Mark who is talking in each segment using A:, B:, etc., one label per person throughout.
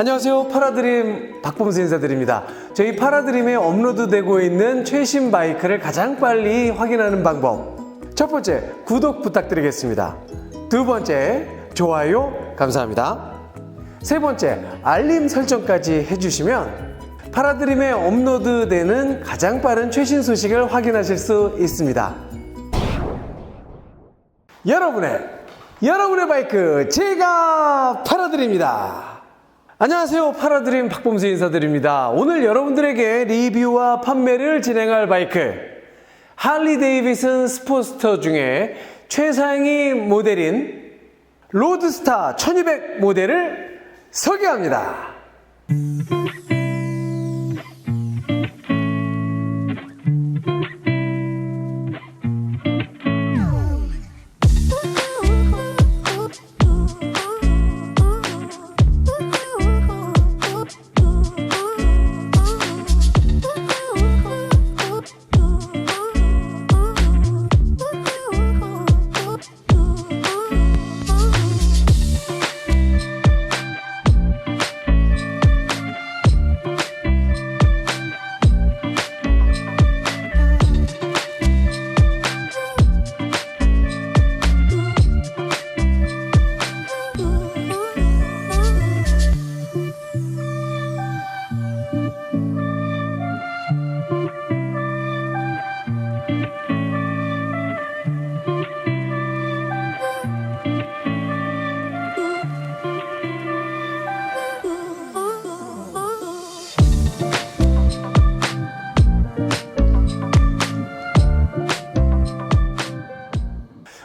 A: 안녕하세요. 파라드림 박범수 인사드립니다. 저희 파라드림에 업로드되고 있는 최신 바이크를 가장 빨리 확인하는 방법. 첫 번째, 구독 부탁드리겠습니다. 두 번째, 좋아요 감사합니다. 세 번째, 알림 설정까지 해주시면 파라드림에 업로드되는 가장 빠른 최신 소식을 확인하실 수 있습니다. 여러분의 여러분의 바이크 제가 팔아드립니다. 안녕하세요. 팔아드림 박범수 인사드립니다. 오늘 여러분들에게 리뷰와 판매를 진행할 바이크 할리 데이비슨 스포스터 중에 최상위 모델인 로드스타 1200 모델을 소개합니다.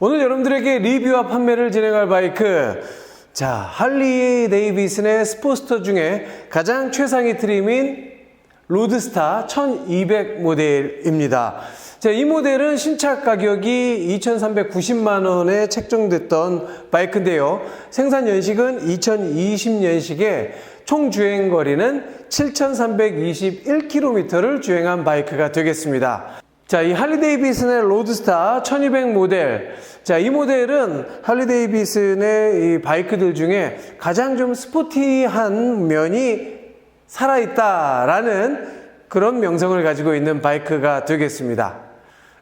A: 오늘 여러분들에게 리뷰와 판매를 진행할 바이크 자 할리 데이비슨의 스포스터 중에 가장 최상위 트림인 로드스타 1200 모델입니다. 자, 이 모델은 신차 가격이 2,390만 원에 책정됐던 바이크인데요. 생산 연식은 2020년식에 총 주행 거리는 7,321km를 주행한 바이크가 되겠습니다. 자, 이 할리 데이비슨의 로드스타 1200 모델. 자, 이 모델은 할리 데이비슨의 이 바이크들 중에 가장 좀 스포티한 면이 살아있다라는 그런 명성을 가지고 있는 바이크가 되겠습니다.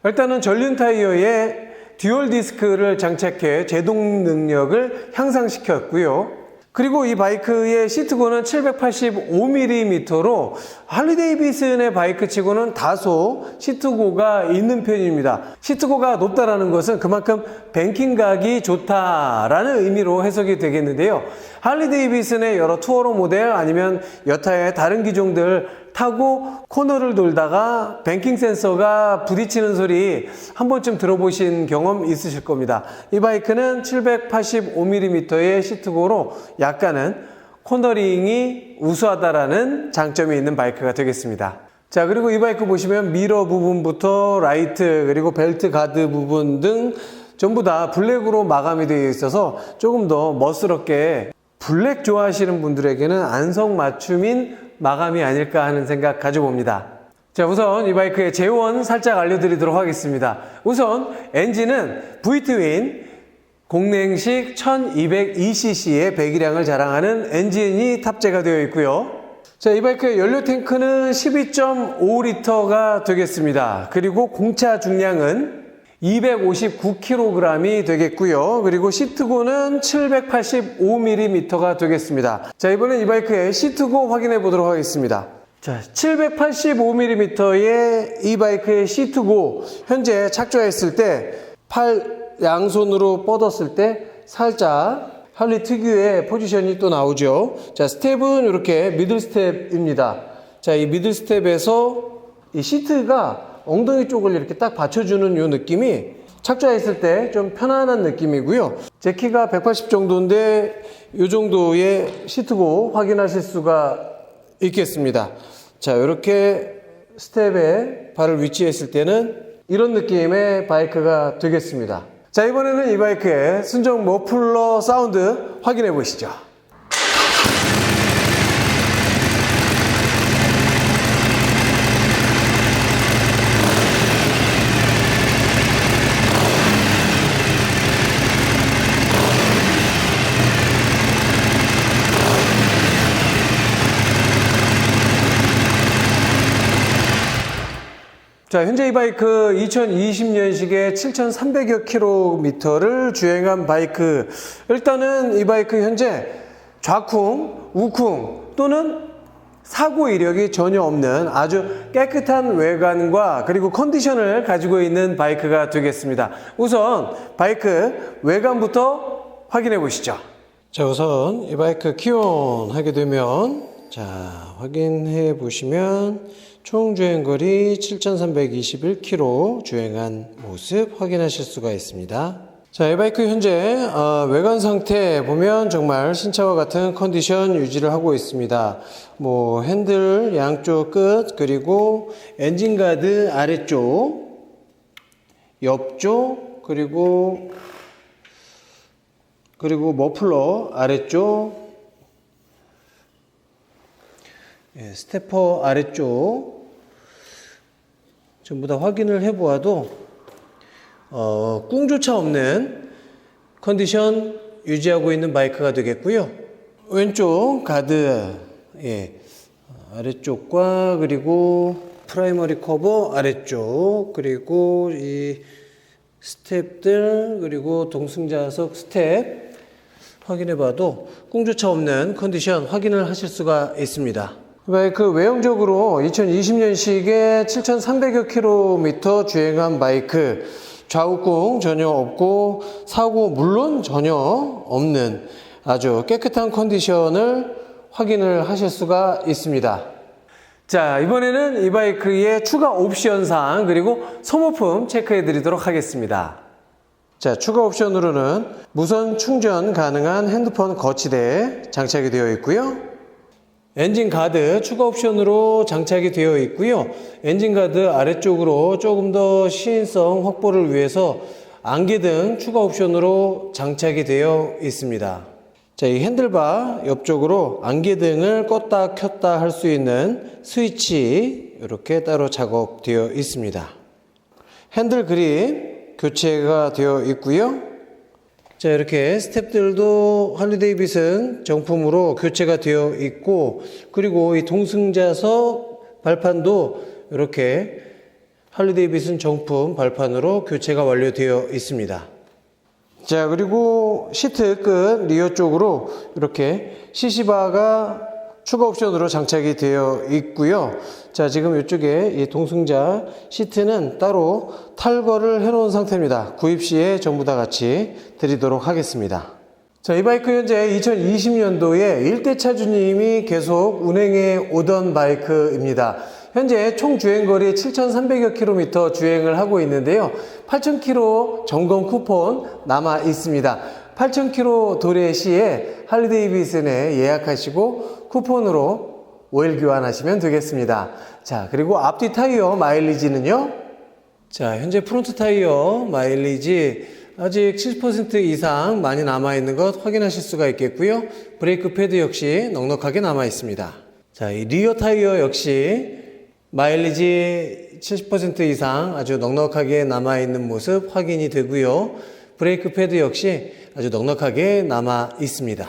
A: 일단은 전륜 타이어에 듀얼 디스크를 장착해 제동 능력을 향상시켰고요. 그리고 이 바이크의 시트고는 785mm로 할리 데이비슨의 바이크 치고는 다소 시트고가 있는 편입니다. 시트고가 높다라는 것은 그만큼 뱅킹각이 좋다라는 의미로 해석이 되겠는데요. 할리 데이비슨의 여러 투어로 모델 아니면 여타의 다른 기종들 타고 코너를 돌다가 뱅킹 센서가 부딪히는 소리 한 번쯤 들어보신 경험 있으실 겁니다. 이 바이크는 785mm의 시트고로 약간은 코너링이 우수하다라는 장점이 있는 바이크가 되겠습니다. 자, 그리고 이 바이크 보시면 미러 부분부터 라이트 그리고 벨트 가드 부분 등 전부 다 블랙으로 마감이 되어 있어서 조금 더 멋스럽게 블랙 좋아하시는 분들에게는 안성 맞춤인 마감이 아닐까 하는 생각 가져봅니다. 자, 우선 이 바이크의 재원 살짝 알려드리도록 하겠습니다. 우선 엔진은 V-트윈 공냉식 1200cc의 배기량을 자랑하는 엔진이 탑재가 되어 있고요. 자, 이 바이크의 연료 탱크는 12.5리터가 되겠습니다. 그리고 공차 중량은 259kg이 되겠고요. 그리고 시트고는 785mm가 되겠습니다. 자, 이번엔 이 바이크의 시트고 확인해 보도록 하겠습니다. 자, 785mm의 이 바이크의 시트고 현재 착조했을 때 팔 양손으로 뻗었을 때 살짝 할리 특유의 포지션이 또 나오죠. 자, 스텝은 이렇게 미들 스텝입니다. 자, 이 미들 스텝에서 이 시트가 엉덩이 쪽을 이렇게 딱 받쳐주는 요 느낌이 착좌했을 때 좀 편안한 느낌이고요. 제 키가 180 정도인데 요 정도의 시트고 확인하실 수가 있겠습니다. 자, 이렇게 스텝에 발을 위치했을 때는 이런 느낌의 바이크가 되겠습니다. 자, 이번에는 이 바이크의 순정 머플러 사운드 확인해 보시죠. 자, 현재 이 바이크 2020년식에 7,300여 킬로미터를 주행한 바이크. 일단은 이 바이크 현재 좌쿵, 우쿵 또는 사고 이력이 전혀 없는 아주 깨끗한 외관과 그리고 컨디션을 가지고 있는 바이크가 되겠습니다. 우선 바이크 외관부터 확인해 보시죠. 자, 우선 이 바이크 키온 하게 되면 자, 확인해 보시면 총 주행 거리 7,321km 주행한 모습 확인하실 수가 있습니다. 자, 이 바이크 현재 어, 외관 상태 보면 정말 신차와 같은 컨디션 유지를 하고 있습니다. 뭐 핸들 양쪽 끝 그리고 엔진 가드 아래쪽 옆쪽 그리고 그리고 머플러 아래쪽 예, 스테퍼 아래쪽 전부 다 확인을 해보아도 어, 꿍조차 없는 컨디션 유지하고 있는 바이크가 되겠고요. 왼쪽 가드 예, 아래쪽과 그리고 프라이머리 커버 아래쪽 그리고 이 스텝들 그리고 동승자석 스텝 확인해 봐도 꿍조차 없는 컨디션 확인을 하실 수가 있습니다. 바이크 외형적으로 2020년식에 7,300여 킬로미터 주행한 바이크 좌우궁 전혀 없고 사고 물론 전혀 없는 아주 깨끗한 컨디션을 확인을 하실 수가 있습니다. 자, 이번에는 이 바이크의 추가 옵션 사항 그리고 소모품 체크해 드리도록 하겠습니다. 자, 추가 옵션으로는 무선 충전 가능한 핸드폰 거치대 장착이 되어 있고요. 엔진 가드 추가 옵션으로 장착이 되어 있고요. 엔진 가드 아래쪽으로 조금 더 시인성 확보를 위해서 안개 등 추가 옵션으로 장착이 되어 있습니다. 자, 이 핸들바 옆쪽으로 안개 등을 껐다 켰다 할 수 있는 스위치 이렇게 따로 작업되어 있습니다. 핸들 그립 교체가 되어 있고요. 자, 이렇게 스텝들도 할리 데이비슨 정품으로 교체가 되어 있고, 그리고 이 동승자석 발판도 이렇게 할리 데이비슨 정품 발판으로 교체가 완료되어 있습니다. 자, 그리고 시트 끝 리어 쪽으로 이렇게 CC바가 추가 옵션으로 장착이 되어 있고요. 자, 지금 이쪽에 이 동승자 시트는 따로 탈거를 해 놓은 상태입니다. 구입 시에 전부 다 같이 드리도록 하겠습니다. 자, 이 바이크 현재 2020년도에 일대 차주님이 계속 운행해 오던 바이크입니다. 현재 총 주행거리 7,300여 킬로미터 주행을 하고 있는데요. 8,000km 점검 쿠폰 남아 있습니다. 8,000km 도래 시에 할리데이비슨에 예약하시고 쿠폰으로 오일 교환하시면 되겠습니다. 자, 그리고 앞뒤 타이어 마일리지는요. 자, 현재 프론트 타이어 마일리지 아직 70% 이상 많이 남아 있는 것 확인하실 수가 있겠고요. 브레이크 패드 역시 넉넉하게 남아 있습니다. 자, 이 리어 타이어 역시 마일리지 70% 이상 아주 넉넉하게 남아 있는 모습 확인이 되고요. 브레이크 패드 역시 아주 넉넉하게 남아 있습니다.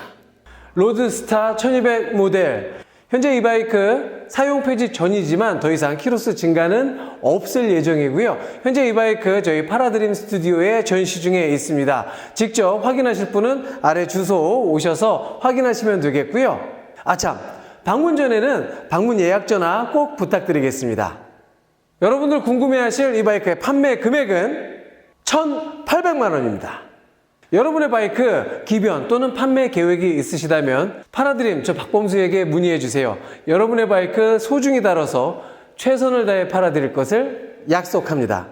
A: 로드스타 1200 모델. 현재 이 바이크 사용 폐지 전이지만 더 이상 키로수 증가는 없을 예정이고요. 현재 이 바이크 저희 파라드림 스튜디오에 전시 중에 있습니다. 직접 확인하실 분은 아래 주소 오셔서 확인하시면 되겠고요. 아참, 방문 전에는 방문 예약 전화 꼭 부탁드리겠습니다. 여러분들 궁금해하실 이 바이크의 판매 금액은 1,800만 원입니다. 여러분의 바이크 기변 또는 판매 계획이 있으시다면 파라드림 저 박범수에게 문의해 주세요. 여러분의 바이크 소중히 다뤄서 최선을 다해 팔아드릴 것을 약속합니다.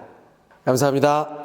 A: 감사합니다.